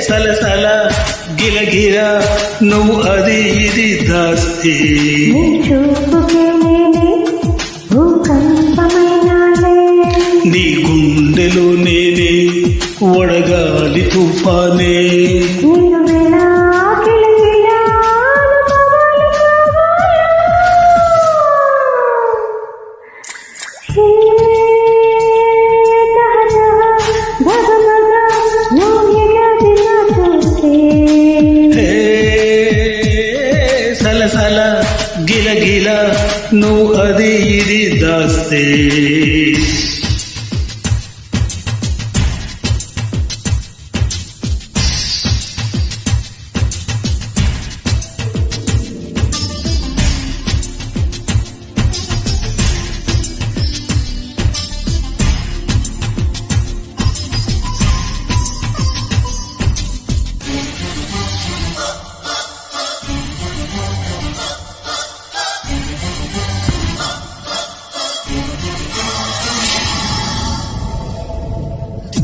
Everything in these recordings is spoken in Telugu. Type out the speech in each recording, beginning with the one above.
సలసల గిలగిల నువ్వు అది ఇది దాస్తే. నీ గుండెలో నేనే వడగాలి తుఫానే సలసల గిలగిల నువ్వు అది ఇది దాస్తే.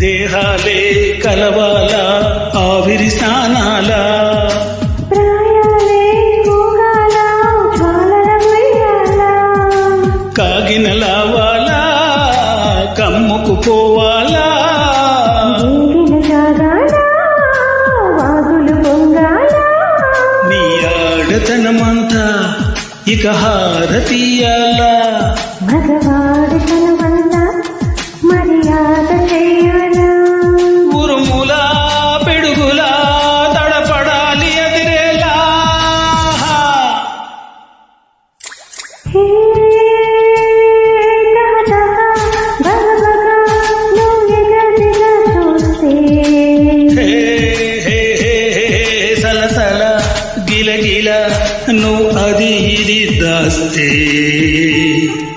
దేహాలే కలవాలా ఆవిరి స్నానాలా. కాగిన లావాలా కమ్ముకు పోవాలా. నీ ఆడతనమంతా ఇక హారతీయాలా. గిలగిల నువ్వు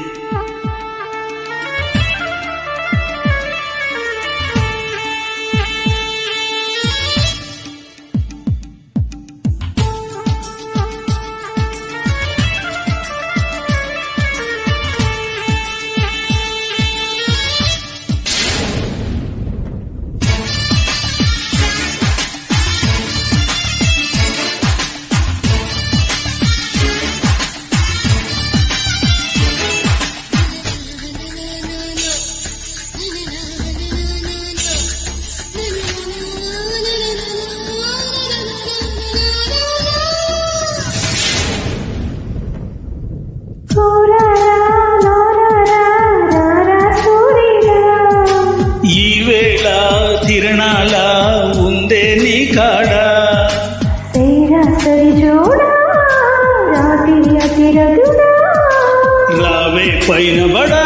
పైన బడా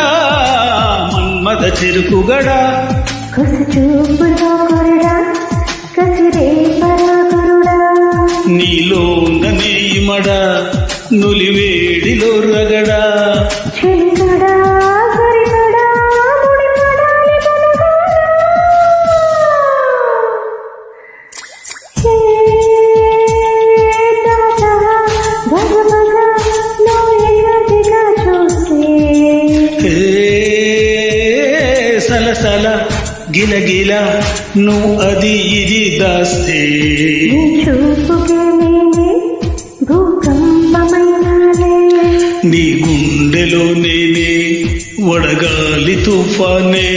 మన్మద చెరుకుగడా నీలో నెయ్యమడ నులివేడిలో రగడా. గిలగిల నువ్వు అది ఇది దాస్తే. నీ గుండెలో నేనే వడగాలి తుఫానే.